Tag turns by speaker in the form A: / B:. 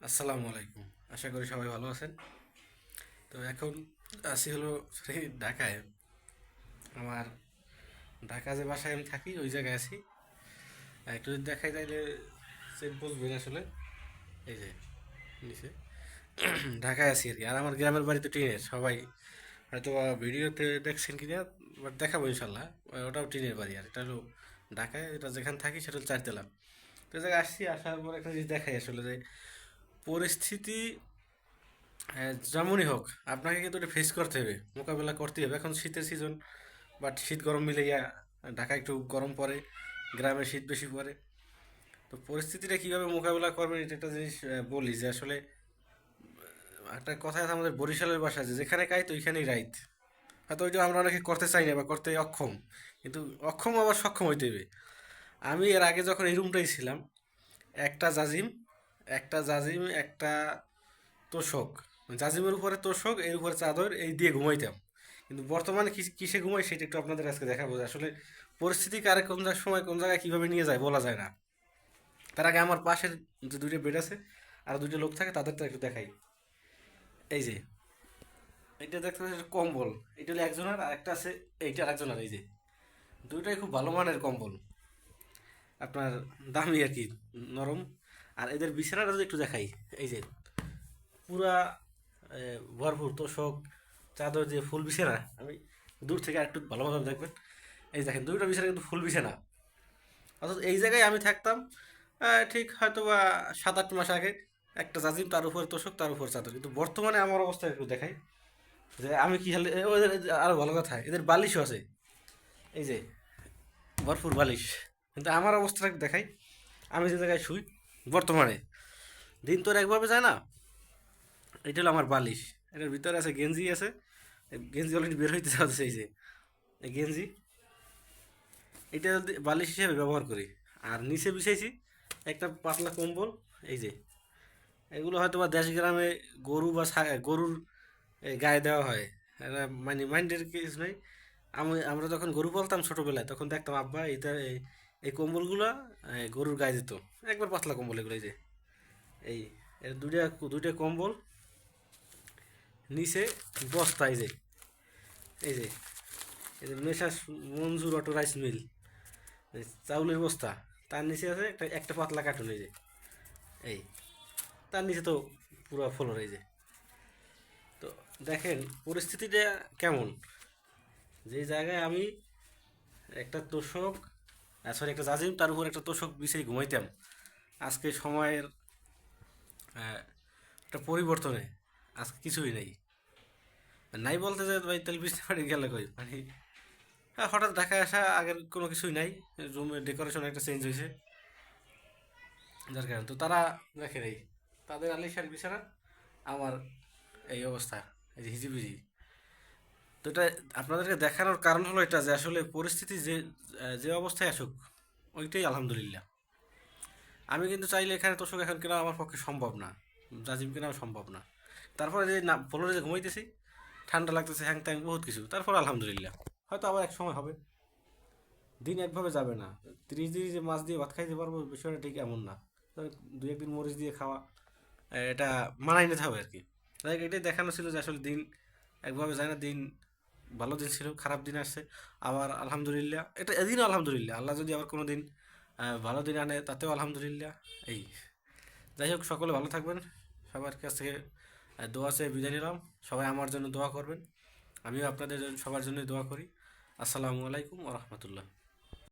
A: আসসালামু আলাইকুম। আশা করি সবাই ভালো আছেন। তো এখন আসি হলো ঢাকায়। আমার ঢাকা যে বাসায় আমি থাকি, ওই জায়গায় আছি। একটু যদি দেখাই তাইলে চেন বুঝবেন আসলে। এই যে, নিচে। ঢাকায় আছি আর কি। আর আমার গ্রামের বাড়ি তো টিনের। সবাই হয়তো ভিডিওতে দেখছেন কি না বাট দেখাবো ইনশাল্লাহ। ওটাও টিনের বাড়ি আর এটা হলো ঢাকায়। এটা যেখানে থাকি সেটা হলো চারতলা। তো জায়গায় আসছি, আসার পর একটা জিনিস দেখাই আসলে যে পরিস্থিতি যেমনই হোক, আপনাকে কিন্তু এটা ফেস করতে হবে, মোকাবেলা করতে হবে। এখন শীতের সিজন বাট শীত গরম মিলে গিয়া ঢাকা একটু গরম পড়ে, গ্রামে শীত বেশি পড়ে। তো পরিস্থিতিটা কীভাবে মোকাবেলা করবেন, এটা একটা জিনিস বলি যে আসলে একটা কথা আছে আমাদের বরিশালের বাসা যে, যেখানে কাইত ওইখানেই রাইত হয়তো ওইটা আমরা অনেকে করতে চাই না বা করতে অক্ষম, কিন্তু অক্ষম আবার সক্ষম হইতে হবে। আমি এর আগে যখন এই রুমটাই ছিলাম, একটা জাজিম একটা জাজিম, একটা তোষক। জাজিমের উপরে তোষক, এর উপরে চাদর, এই দিয়ে ঘুমাইতাম। কিন্তু বর্তমানে কিসে ঘুমাই সেটা একটু আপনাদের আজকে দেখাবো আসলে পরিস্থিতি কারে কোন সময় কোন জায়গায় কীভাবে নিয়ে যায় বলা যায় না। তার আগে আমার পাশের যে দুইটা বেড আছে, আর দুইটা লোক থাকে তাদের তো একটু দেখাই। এই যে, এটা দেখতে কম্বল। এটা হলো একজনের, আর একটা আছে, এইটা আরেকজনের, এই যে। দুইটাই খুব ভালো মানের কম্বল। আপনার দামি আর কি, নরম। আর এদের বিছানাটা যদি একটু দেখাই, এই যে পুরা ভরপুর তোষক, চাদর যে ফুল বিছানা, আমি দূর থেকে একটু ভালোভাবে দেখবেন। এই দেখেন, দুইটা বিছানা কিন্তু ফুল বিছানা। অর্থাৎ এই জায়গায় আমি থাকতাম ঠিক হয়তো বা সাত আট মাস আগে, একটা জাজিম তার উপর তোষক, তার উপর চাদর। কিন্তু বর্তমানে আমার অবস্থা একটু দেখাই, যে আমি কি হলে ওদের আরও ভালো কথা, এদের বালিশও আছে। এই যে, ভরপুর বালিশ। কিন্তু আমার অবস্থাটা দেখাই, আমি যে জায়গায় শুই বর্তমানে। দিন তোর একভাবে যায় না? এটা হলো আমার বালিশ। এটার ভিতরে আছে গেঞ্জি আছে। গেঞ্জি অলরেডি বের হইতে চাচ্ছে এই যে। এই গেঞ্জি। এটা বালিশ হিসেবে ব্যবহার করি। আর নিচে বিছাইছি, একটা পাতলা কম্বল, এই যে। এগুলো হয়তো বা দেশ গ্রামে গরু বা গরুর গায়ে দেওয়া হয়। মানে মাইন্ডের কিছু নেই। আমি, আমরা যখন গরু পালতাম ছোটোবেলায়, তখন দেখতাম, আব্বা, এটা এই- কম্বলগুলো গরুর গায়ে দিত। একবার পাতলা কম্বল এগুলো যে। এই, এর দুইটা দুইটা কম্বল, নিচে বস্তা, এই যে। এই যে এই যে মেশাস মঞ্জুর অটো রাইস মিল চাউলের বস্তা। তার নিচে আছে একটা একটা পাতলা কার্টুন, এই যে। এই, তার নিচে তো পুরো ফ্লোর, এই যে। তো দেখেন, পরিস্থিতিটা কেমন? যে জায়গায় আমি একটা তোষক সরি একটা জাজিম, তার উপর একটা তোষক বিছিয়ে ঘুমাইতাম। আজকে সময়ের একটা পরিবর্তনে আজকে কিছুই নাই। নাই বলতে যে, ভাই, তাহলে বুঝতে পারি গেলে কই মানে হঠাৎ ঢাকায় আসা আগের কোনো কিছুই নাই, রুমের ডেকোরেশন একটা চেঞ্জ হয়েছে যার কারণে, তো তারা দেখে এই, তাদের আলিশান বিছানা আমার এই অবস্থা, এই যে হিজিবিজি। তো এটা আপনাদেরকে দেখানোর কারণ হলো এটা যে আসলে পরিস্থিতি যে যে অবস্থায় আসুক, ওইটাই আলহামদুলিল্লাহ। আমি কিন্তু চাইলে এখানে তোষক এখন কেনা আমার পক্ষে সম্ভব না। জাজিম কেনা সম্ভব না। তারপরে যে না ফ্লোরে যে ঘুমাইতেছি, ঠান্ডা লাগতেছে হ্যাং ত্যাং বহুত কিছু। তারপর আলহামদুলিল্লাহ। হয়তো আবার এক সময় হবে। দিন একভাবে যাবে না। তিরিশ দিন যে মাছ দিয়ে ভাত খাইতে পারব, বিষয়টা ঠিক এমন না। দু একদিন মরিচ দিয়ে খাওয়া, এটা মানাই নিতে হবে আর কি। এটাই দেখানো ছিল যে আসলে দিন একভাবে যায় না, দিন ভালো দিন ছিল, খারাপ দিন আসছে। আবার আলহামদুলিল্লাহ, এটা এদিনও আলহামদুলিল্লাহ, আল্লাহ যদি আবার কোনো দিন ভালো দিন আনে, তাতেও আলহামদুলিল্লাহ। এই, যাই হোক, সকলে ভালো থাকবেন। সবার কাছ থেকে দোয়া চেয়ে বিদায় নিলাম। সবাই আমার জন্য দোয়া করবেন। আমিও আপনাদের সবার জন্য দোয়া করি। আসসালামু আলাইকুম রহমতুল্লাহ।